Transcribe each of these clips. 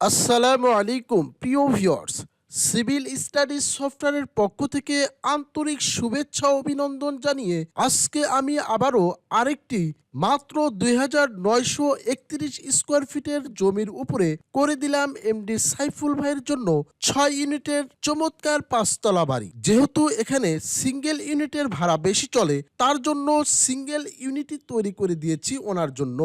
আসসালামু আলাইকুম, প্রিয় ভিউয়ার্স। সিভিল স্টাডিজ সফটওয়্যারের পক্ষ থেকে আন্তরিক শুভেচ্ছা অভিনন্দন জানিয়ে আজকে আমি আবারও আরেকটি মাত্র দুই হাজার নয়শো একত্রিশ স্কোয়ার ফিটের জমির উপরে করে দিলাম এমডি সাইফুল ভাইয়ের জন্য ছয় ইউনিটের চমৎকার পাঁচতলা বাড়ি। যেহেতু এখানে সিঙ্গেল ইউনিটের ভাড়া বেশি চলে, তার জন্য সিঙ্গেল ইউনিটই তৈরি করে দিয়েছি ওনার জন্য।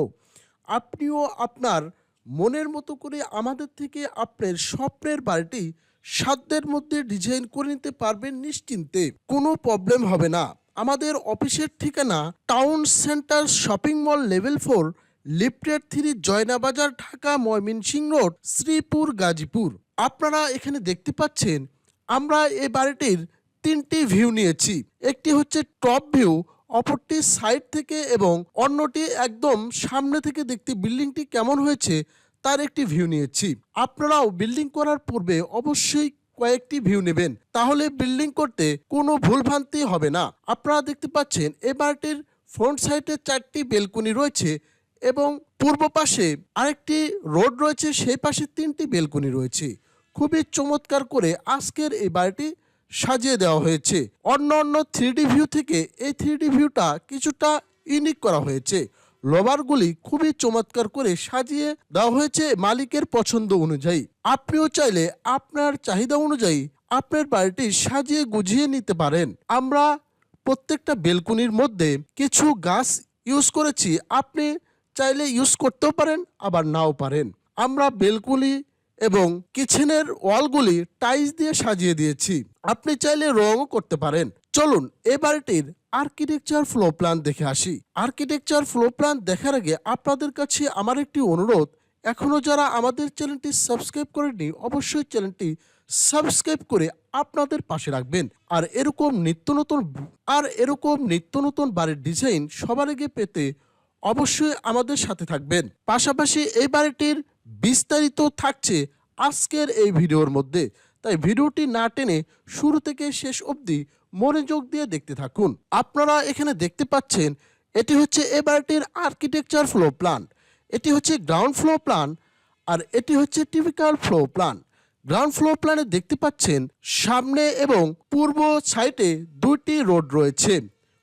আপনিও আপনার মনের মতো করে আমাদের থেকে আপনার স্বপ্নের বাড়িটি সাধ্যের মধ্যে ডিজাইন করে নিতে পারবেন নিশ্চিন্তে। কোনো প্রবলেম হবে না। আমাদের অফিসের ঠিকানা town centre shopping mall level four lifted three Joynabazar, Dhaka Mymensingh road Sreepur, Gazipur. আপনারা এখানে দেখতে পাচ্ছেন, আমরা এই বাড়িটির তিনটি ভিউ নিয়েছি। একটি হচ্ছে টপ ভিউ অপরটি সাইড থেকে এবং অন্যটি একদম সামনে থেকে দেখতে বিল্ডিংটি কেমন হয়েছে তার একটি ভিউ নিয়েছি। আপনারাও বিল্ডিং করার পূর্বে অবশ্যই কয়েকটি ভিউ নেবেন, তাহলে বিল্ডিং করতে কোনো ভুলভ্রান্তি হবে না। আপনারা দেখতে পাচ্ছেন এই বাড়িটির ফ্রন্ট সাইডে চারটি বেলকনি রয়েছে এবং পূর্ব পাশে আরেকটি রোড রয়েছে, সেই পাশে তিনটি বেলকনি রয়েছে। খুবই চমৎকার করে আজকের এই বাড়িটি সাজিয়ে দেওয়া হয়েছে। অন্য অন্য থ্রি ভিউ থেকে এই থ্রি ভিউটা কিছুটা ইউনিক করা হয়েছে। লোবারগুলি খুবই চমৎকার করে সাজিয়ে দেওয়া হয়েছে মালিকের পছন্দ অনুযায়ী। আপনিও চাইলে আপনার চাহিদা অনুযায়ী আপনার বাড়িটি সাজিয়ে গুছিয়ে নিতে পারেন। আমরা প্রত্যেকটা বেলকুনির মধ্যে কিছু গাছ ইউজ করেছি। আপনি চাইলে ইউজ করতেও পারেন, আবার নাও পারেন। আমরা বেলকুনি এবং কিচেনের ওয়ালগুলি টাইলস দিয়ে সাজিয়ে দিয়েছি। আপনি চাইলে রঙও করতে পারেন। চলুন, এ বাড়িটির আর্কিটেকচার ফ্লো প্ল্যান দেখে আসি। আর্কিটেকচার ফ্লো প্ল্যান দেখার আগে আপনাদের কাছে আমার একটি অনুরোধ। এখনও যারা আমাদের চ্যানেলটি সাবস্ক্রাইব করেননি, অবশ্যই চ্যানেলটি সাবস্ক্রাইব করে আপনাদের পাশে রাখবেন। আর এরকম নিত্য নতুন আর এরকম নিত্য নতুন বাড়ির ডিজাইন সবার আগে পেতে অবশ্যই আমাদের সাথে থাকবেন। পাশাপাশি এই বাড়িটির বিস্তারিত থাকছে আজকের এই ভিডিওর মধ্যে। তাই ভিডিওটি না টেনে শুরু থেকে শেষ অবধি মনোযোগ দিয়ে দেখতে থাকুন। আপনারা এখানে দেখতে পাচ্ছেন, এটি হচ্ছে এই বাড়িটির আর্কিটেকচার ফ্লো প্ল্যান এটি হচ্ছে গ্রাউন্ড ফ্লো প্ল্যান আর এটি হচ্ছে typical floor plan ground floor প্ল্যানে দেখতে পাচ্ছেন, সামনে এবং পূর্ব সাইডে দুইটি রোড রয়েছে।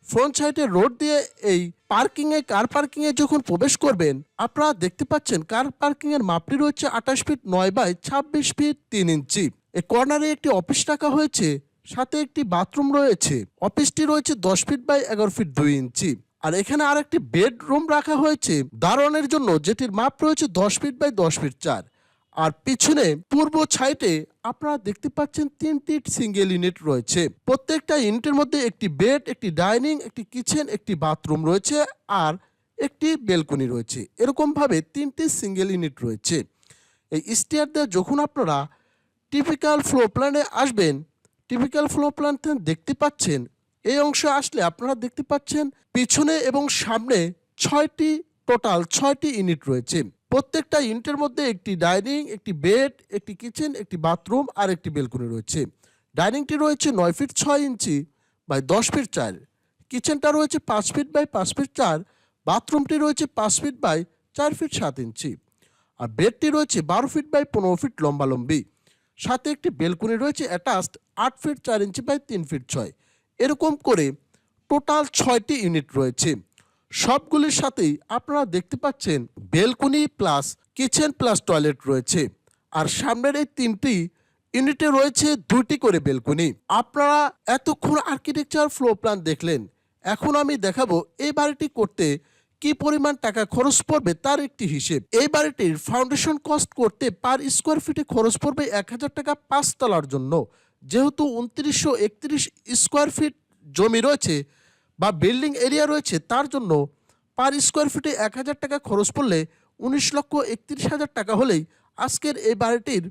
ফ্রন্ট সাইডে রোড দিয়ে এই পার্কিং এ কার পার্কিং এ যখন প্রবেশ করবেন, আপনারা দেখতে পাচ্ছেন কার পার্কিং এর মাপটি রয়েছে আঠাশ ফিট নয় বাই ছাব্বিশ ফিট তিন ইঞ্চি। এই কর্নারে একটি অফিস রাখা হয়েছে, সাথে একটি বাথরুম রয়েছে। অফিসটি রয়েছে দশ ফিট বাই এগারো ফিট দুই ইঞ্চি। আর এখানে আর একটি বেডরুম রাখা হয়েছে, দারোয়ানের জন্য, যেটির মাপ রয়েছে দশ ফিট বাই দশ ফিট চার। আর পিছনে পূর্ব সাইডে আপনারা দেখতে পাচ্ছেন তিনটি সিঙ্গেল ইউনিট রয়েছে। প্রত্যেকটা ইউনিটের মধ্যে একটি বেড, একটি ডাইনিং, একটি কিচেন, একটি বাথরুম রয়েছে আর একটি বেলকনি রয়েছে। এরকমভাবে তিনটি সিঙ্গেল ইউনিট রয়েছে। এই স্টেয়ার দিয়ে যখন আপনারা টিপিক্যাল ফ্লো প্ল্যানে আসবেন, টিপিক্যাল ফ্লো প্ল্যান দেখতে পাচ্ছেন, এই অংশে আসলে আপনারা দেখতে পাচ্ছেন পিছনে এবং সামনে ছয়টি, টোটাল ছয়টি ইউনিট রয়েছে। প্রত্যেকটা ইউনিটের মধ্যে একটি ডাইনিং, একটি বেড, একটি কিচেন, একটি বাথরুম আর একটি বেলকনি রয়েছে। ডাইনিংটি রয়েছে নয় ফিট ছয় ইঞ্চি বাই দশ ফিট চার। কিচেনটা রয়েছে পাঁচ ফিট বাই পাঁচ ফিট চার। বাথরুমটি রয়েছে পাঁচ ফিট বাই চার ফিট সাত ইঞ্চি। আর বেডটি রয়েছে বারো ফিট বাই পনেরো ফিট লম্বালম্বি। সাথে একটি বেলকনি রয়েছে অ্যাটাচড আট ফিট চার ইঞ্চি বাই তিন ফিট ছয়। এরকম করে টোটাল ছয়টি ইউনিট রয়েছে। সবগুলির সাথেই আপনারা দেখতে পাচ্ছেন balcony plus kitchen plus toilet রয়েছে। আর সামনের এই তিনটি ইউনিটে রয়েছে দুটি করে বেলকনি। আপনারা এতক্ষণ আর্কিটেকচার ফ্লো প্ল্যান দেখলেন। এখন আমি দেখাবো এই বাড়িটি করতে কি পরিমাণ টাকা খরচ পড়বে তার একটি হিসেব। এই বাড়িটির ফাউন্ডেশন কস্ট করতে পার স্কোয়ার ফিটে খরচ পড়বে এক হাজার টাকা পাঁচতলার জন্য। যেহেতু উনত্রিশশো একত্রিশ স্কোয়ার ফিট জমি রয়েছে বা বিল্ডিং এরিয়া রয়েছে, তার জন্য পার স্কোয়ার ফিটে এক হাজার টাকা খরচ পড়লে উনিশ লক্ষ একত্রিশ হাজার টাকা হলেই আজকের এই বাড়িটির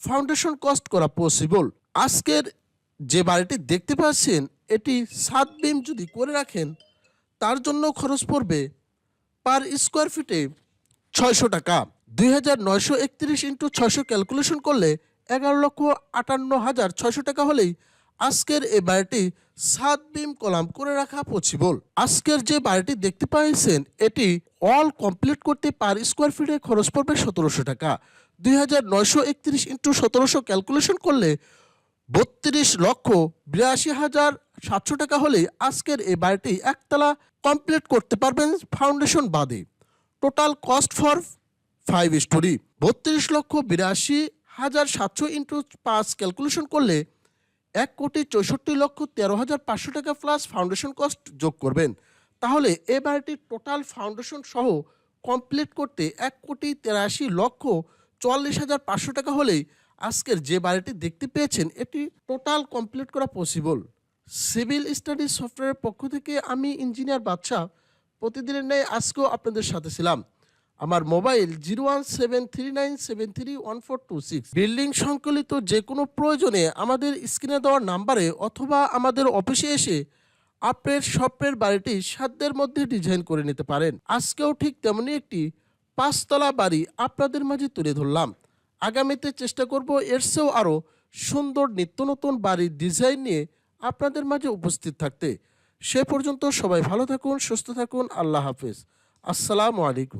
ফাউন্ডেশন কস্ট করা পসিবল আজকের যে বাড়িটি দেখতে পাচ্ছেন, এটি সাত বিম যদি করে রাখেন, তার জন্য খরচ পড়বে পার স্কোয়ার ফিটে ছয়শো টাকা। দুই হাজার নয়শো একত্রিশ ইন্টু ছয়শো ক্যালকুলেশন করলে এগারো লক্ষ আটান্ন হাজার ছয়শো টাকা হলেই আজকের এই বাড়িটি সাত বিম কলাম করে রাখা পসিবল আজকের যে বাড়িটি দেখতে পাইছেন, এটি অল কমপ্লিট করতে পার স্কোয়ার ফিটে খরচ পড়বে সতেরোশো টাকা। দুই হাজার নয়শো একত্রিশ ইন্টু সতেরোশো ক্যালকুলেশন করলে বত্রিশ লক্ষ বিরাশি হাজার সাতশো টাকা হলে আজকের এই বাড়িটি একতলা কমপ্লিট করতে পারবেন ফাউন্ডেশন বাদে। Total cost for five storey বত্রিশ লক্ষ বিরাশি হাজার সাতশো ইন্টু পাঁচ ক্যালকুলেশন করলে এক কোটি চৌষট্টি লক্ষ তেরো হাজার পাঁচশো টাকা প্লাস ফাউন্ডেশন কস্ট যোগ করবেন। তাহলে এ বাড়িটির টোটাল ফাউন্ডেশন সহ কমপ্লিট করতে এক কোটি তেরাশি লক্ষ চুয়াল্লিশ হাজার পাঁচশো টাকা হলেই আজকের যে বাড়িটি দেখতে পেয়েছেন, এটি টোটাল কমপ্লিট করা পসিবল সিভিল স্টাডিজ সফটওয়্যারের পক্ষ থেকে আমি ইঞ্জিনিয়ার বাদশাহ, প্রতিদিনের ন্যায় আজকেও আপনাদের সাথে ছিলাম। আমার mobile zero one seven three nine seven three one four two six. Building সংকলিত যে কোনো প্রয়োজনে আমাদের স্ক্রিনে দেওয়ার নাম্বারে অথবা আমাদের অফিসে এসে আপনার স্বপ্নের বাড়িটি সাধ্যের মধ্যে ডিজাইন করে নিতে পারেন। আজকেও ঠিক তেমনই একটি পাঁচতলা বাড়ি আপনাদের মাঝে তুলে ধরলাম। আগামীতে চেষ্টা করব এর চেয়েও আরও সুন্দর নিত্য নতুন বাড়ির ডিজাইন নিয়ে আপনাদের মাঝে উপস্থিত থাকতে। সে পর্যন্ত সবাই ভালো থাকুন, সুস্থ থাকুন, আল্লাহ হাফেজ। আসসালামু আলাইকুম।